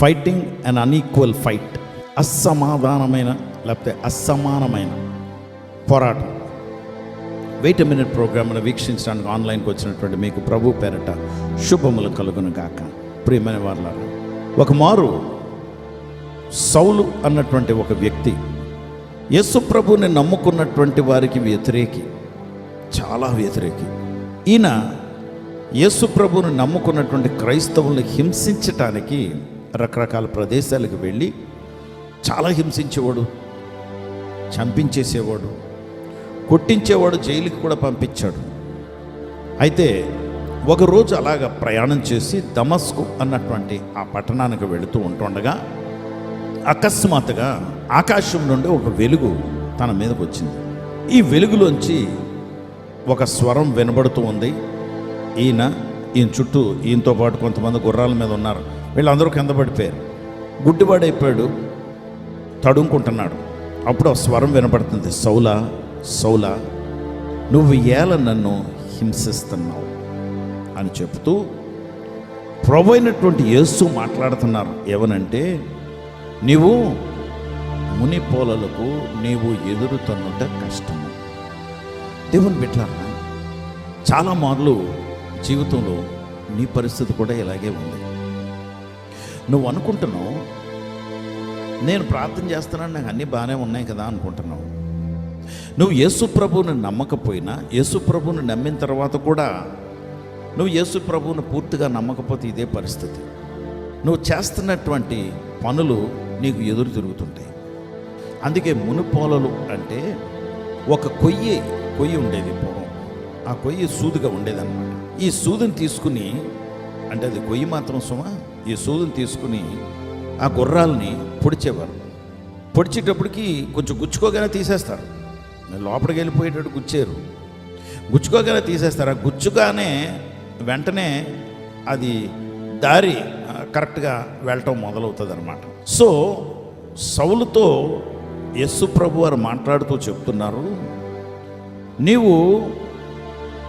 Fighting and unequal fight అసమాధానమైన లేకపోతే అసమానమైన పోరాటం. వెయిట్ మినిట్ ప్రోగ్రామ్ను వీక్షించడానికి ఆన్లైన్కి వచ్చినటువంటి మీకు ప్రభు పేరట శుభములు కలుగును గాక. ప్రియమైన వాళ్ళ ఒక మారు సౌలు అన్నటువంటి ఒక వ్యక్తి యేసు ప్రభుని నమ్ముకున్నటువంటి వారికి వ్యతిరేకి చాలా వ్యతిరేకి. ఈయన యేసు ప్రభుని నమ్ముకున్నటువంటి క్రైస్తవుల్ని హింసించటానికి రకరకాల ప్రదేశాలకు వెళ్ళి చాలా హింసించేవాడు చంపించేసేవాడు కొట్టించేవాడు జైలుకి కూడా పంపించాడు. అయితే ఒకరోజు అలాగ ప్రయాణం చేసి దమస్కు అన్నటువంటి ఆ పట్టణానికి వెళుతూ ఉంటుండగా అకస్మాత్తుగా ఆకాశం నుండి ఒక వెలుగు తన మీదకు వచ్చింది. ఈ వెలుగులోంచి ఒక స్వరం వినబడుతూ ఉంది. ఈయన ఈయన చుట్టూ ఈయనతో పాటు కొంతమంది గుర్రాల మీద ఉన్నారు. వీళ్ళందరూ కింద పడిపోయారు. గుడ్డివాడైపోయాడు తడుముకుంటున్నాడు. అప్పుడు ఆ స్వరం వినపడుతుంది సౌలా సౌలా నువ్వు ఏల నన్ను హింసిస్తున్నావు అని చెప్తూ ప్రభు అయినటువంటి యేసు మాట్లాడుతున్నారు. ఏమనంటే నీవు ముని పోలలకు నీవు ఎదురుతున్నట కష్టము. దేవుని బిడ్డలారా చాలా మార్లు జీవితంలో నీ పరిస్థితి కూడా ఇలాగే ఉంది. నువ్వు అనుకుంటున్నావు. నేను ప్రార్థన చేస్తున్నాను నాకు అన్నీ బాగానే ఉన్నాయి కదా అనుకుంటున్నావు. నువ్వు యేసు ప్రభువుని నమ్మకపోయినా యేసు ప్రభువుని నమ్మిన తర్వాత కూడా నువ్వు యేసు ప్రభువుని పూర్తిగా నమ్మకపోతే ఇదే పరిస్థితి. నువ్వు చేస్తున్నటువంటి పనులు నీకు ఎదురు తిరుగుతుంటాయి. అందుకే మునుపోలలు అంటే ఒక కొయ్యి కొయ్యి ఉండేది పూర్వం. ఆ కొయ్యి సూదుగా ఉండేదన్నమాట. ఈ సూదిని తీసుకుని అంటే అది కొయ్యి మాత్రం సుమా ఈ సూదిని తీసుకుని ఆ గుర్రాలని పొడిచేవారు. పొడిచేటప్పటికి కొంచెం గుచ్చుకోగానే తీసేస్తారు. లోపలికి వెళ్ళిపోయేటట్టు గుచ్చారు. గుచ్చుకోగానే తీసేస్తారు. ఆ గుచ్చుగానే వెంటనే అది దారి కరెక్ట్గా వెళ్ళటం మొదలవుతుంది అనమాట సో సౌలుతో యస్సు ప్రభు వారు మాట్లాడుతూ చెప్తున్నారు నీవు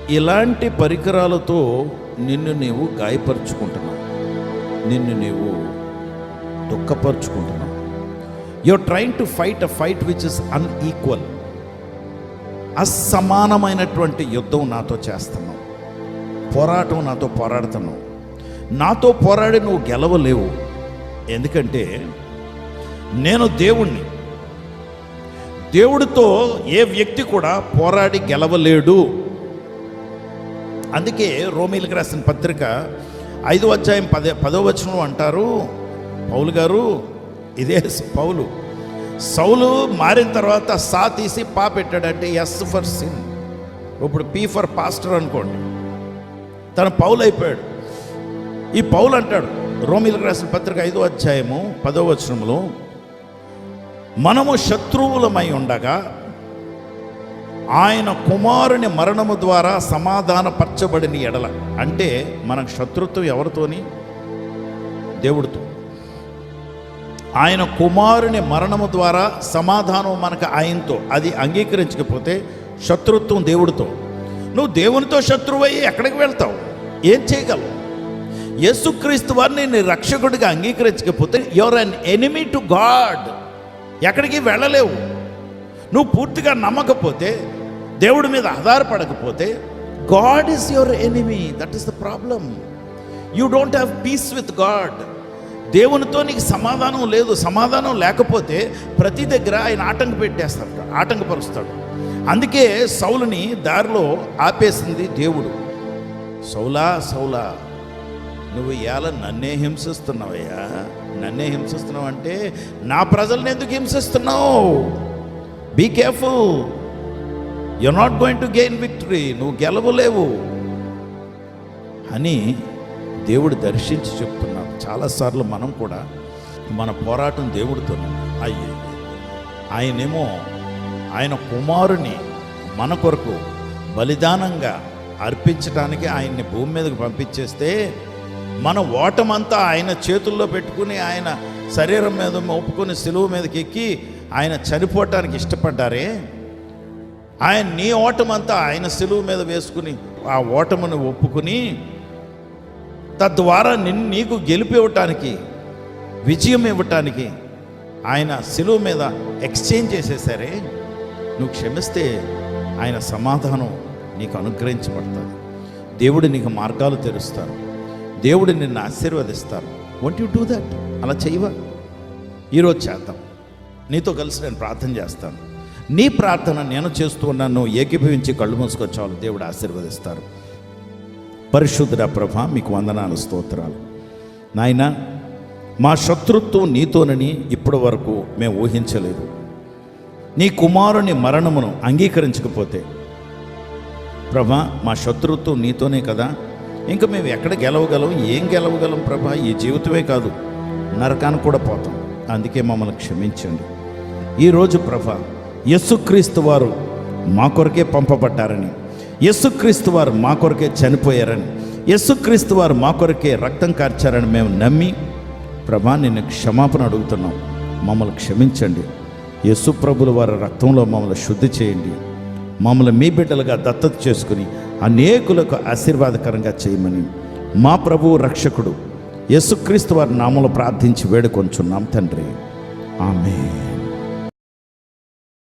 ఇలాంటి పరికరాలతో నిన్ను నీవు గాయపరుచుకుంటున్నావు. నిన్ను నీవు దుఃఖపరుచుకుంటున్నావు. Your trying to fight a fight which is unequal అసమానమైనటువంటి యుద్ధం నాతో చేస్తున్నావు. పోరాటం నాతో పోరాడుతున్నావు. నాతో పోరాడి నువ్వు గెలవలేవు. ఎందుకంటే నేను దేవుణ్ణి. దేవుడితో ఏ వ్యక్తి కూడా పోరాడి గెలవలేడు. అందుకే రోమిలకు రాసిన పత్రిక ఐదు అధ్యాయం పదే పదో వచనం అంటారు పౌలు గారు. ఇదే పౌలు. సౌలు మారిన తర్వాత సా తీసి పా పెట్టాడంటే ఎస్ ఫర్ సిన్. ఇప్పుడు పీ ఫర్ పాస్టర్ అనుకోండి. తన పౌలు అయిపోయాడు. ఈ పౌలు అంటాడు రోమిలకు రాసిన పత్రిక ఐదో అధ్యాయము పదో వచనంలో మనము శత్రువులమై ఉండగా ఆయన కుమారుని మరణము ద్వారా సమాధానపరచబడిన ఎడల. అంటే మన శత్రుత్వం ఎవరితోని? దేవుడితో. ఆయన కుమారుని మరణము ద్వారా సమాధానం మనకు ఆయనతో. అది అంగీకరించకపోతే శత్రుత్వం దేవుడితో. నువ్వు దేవునితో శత్రువయ్యి ఎక్కడికి వెళ్తావు? ఏం చేయగలవు? యేసుక్రీస్తు వారిని నీ రక్షకుడిగా అంగీకరించకపోతే your an enemy to God ఎక్కడికి వెళ్ళలేవు? నువ్వు పూర్తిగా నమ్మకపోతే దేవుడి మీద ఆధారపడకపోతే God is your enemy that is the problem you don't have peace with God దేవునితో నీకు సమాధానం లేదు. సమాధానం లేకపోతే ప్రతి దగ్గర ఆయన ఆటంక పెట్టేస్తాడు ఆటంకపరుస్తాడు. అందుకే సౌలుని దారిలో ఆపేసింది దేవుడు. సౌలా సౌలా నువ్వు ఇవాళ నన్నే హింసిస్తున్నావయ్యా? నన్నే హింసిస్తున్నావు అంటే నా ప్రజల్ని ఎందుకు హింసిస్తున్నావు? Be careful you not going to gain victory నువ్వు గెలవలేవు. అని దేవుడు దర్శించి చెప్తున్నాడు. చాలాసార్లు మనం కూడా మన పోరాటం దేవుడితో అయ్యే ఆయనేమో ఆయన కుమారుని మన కొరకు బలిదానంగా అర్పించడానికి ఆయన్ని భూమి మీదకి పంపించేస్తే మన ఓటమంతా ఆయన చేతుల్లో పెట్టుకుని ఆయన శరీరం మీద మోపుకొని సెలువు మీదకి ఎక్కి ఆయన చనిపోవటానికి ఇష్టపడ్డారే? ఆయన నీ ఓటమంతా ఆయన సెలువు మీద వేసుకుని ఆ ఓటమును ఒప్పుకుని తద్వారా నిన్ను నీకు గెలిపివ్వటానికి విజయం ఇవ్వటానికి ఆయన శిలువ మీద ఎక్స్చేంజ్ చేసేసరే. నువ్వు క్షమిస్తే ఆయన సమాధానం నీకు అనుగ్రహించబడుతుంది. దేవుడు నీకు మార్గాలు తెరుస్తారు దేవుడు నిన్ను ఆశీర్వదిస్తాను వంట్ యు డూ దట్ అలా చేయవా? ఈరోజు చేద్దాం. నీతో కలిసి నేను ప్రార్థన చేస్తాను. నీ ప్రార్థన నేను చేస్తూ ఉన్నాను. ఏకీభవించి కళ్ళు మూసుకొచ్చావు దేవుడు ఆశీర్వదిస్తారు. పరిశుద్ధుడ ప్రభ మీకు వందనాలు స్తోత్రాలు. నాయన మా శత్రుత్వం నీతోనని ఇప్పటి వరకు మేము ఊహించలేదు. నీ కుమారుని మరణమును అంగీకరించకపోతే ప్రభ మా శత్రుత్వం నీతోనే కదా. ఇంకా మేము ఎక్కడ గెలవగలం ఏం గెలవగలం ప్రభ ఈ జీవితమే కాదు. నరకానికి కూడా పోతాం. అందుకే మమ్మల్ని క్షమించండి. ఈరోజు ప్రభ యేసుక్రీస్తు వారు మా కొరకే పంపబడ్డారని యేసుక్రీస్తు వారు మా కొరకే చనిపోయారని యేసుక్రీస్తు వారు మా కొరకే రక్తం కార్చారని మేము నమ్మి ప్రభా నిన్ను క్షమాపణ అడుగుతున్నాం. మమ్మల్ని క్షమించండి. యస్సు ప్రభుల వారి రక్తంలో మమ్మల్ని శుద్ధి చేయండి. మమ్మల్ని మీ బిడ్డలుగా దత్తత చేసుకుని అనేకులకు ఆశీర్వాదకరంగా చేయమని మా ప్రభువు రక్షకుడు యేసుక్రీస్తు వారి నామములో ప్రార్థించి వేడుకొంచున్నాం తండ్రి. ఆమె